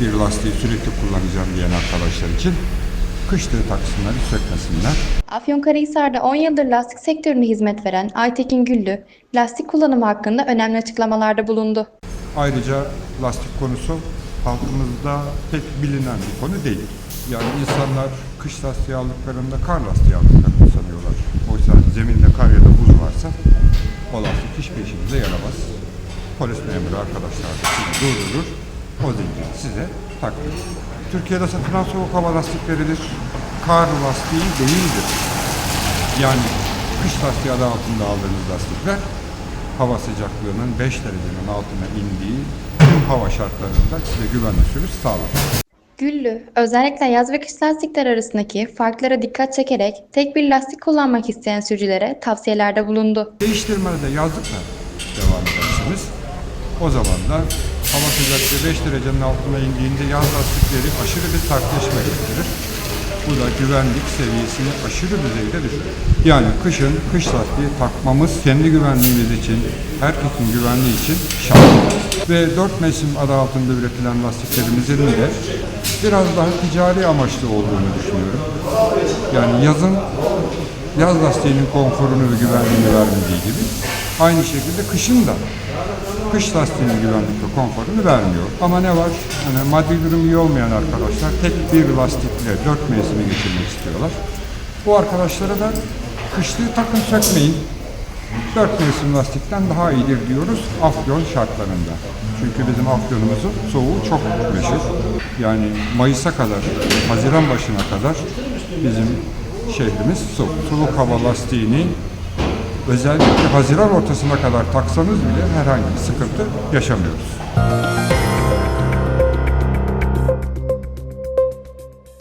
bir lastiği sürekli kullanacağım diyen arkadaşlar için kışlığı taksınlar, hiç sökmesinler. Afyonkarahisar'da 10 yıldır lastik sektörüne hizmet veren Aytekin Güllü, lastik kullanımı hakkında önemli açıklamalarda bulundu. Ayrıca lastik konusu halkımızda pek bilinen bir konu değil. Yani insanlar kış lastiği aldıklarında kar lastiği aldıklarını sanıyorlar. Oysa zeminde kar ya da buz varsa o lastik hiçbir işimize yaramaz. Polis memuru arkadaşlar durdurur, o zinciri size takılır. Türkiye'de satılan soğuk hava lastikleridir. Kar lastiği değildir. Yani kış lastiği adı altında aldığınız lastikler hava sıcaklığının 5 derecenin altına indiği tüm hava şartlarında size güvenli sürüş sağlar. Güllü, özellikle yaz ve kış lastikler arasındaki farklara dikkat çekerek tek bir lastik kullanmak isteyen sürücülere tavsiyelerde bulundu. Değiştirmede de yazlıkla devam edersiniz. O zaman da hava sıcaklığı 5 derecenin altına indiğinde yaz lastikleri aşırı bir tartışma getirir. Bu da güvenlik seviyesini aşırı düzeyde düşürür. Yani kışın kış lastiği takmamız kendi güvenliğimiz için, herkesin güvenliği için şart. Ve 4 mevsim adı altında üretilen lastiklerimizin de biraz daha ticari amaçlı olduğunu düşünüyorum. Yani yazın yaz lastiğinin konforunu ve güvenliğini vermediği gibi aynı şekilde kışın da kış lastiğinin güvenlik ve konforunu vermiyor. Ama ne var? Hani maddi durum iyi olmayan arkadaşlar tek bir lastikle dört mevsimi geçirmek istiyorlar. Bu arkadaşlara da kışlığı takın sökmeyin. Dört mevsim lastikten daha iyidir diyoruz Afyon şartlarında. Çünkü bizim Afyon'umuzun soğuğu çok meşhur. Yani Mayıs'a kadar, Haziran başına kadar bizim şehrimiz soğuk. Soğuk hava lastiğini özellikle Haziran ortasına kadar taksanız bile herhangi bir sıkıntı yaşamıyoruz.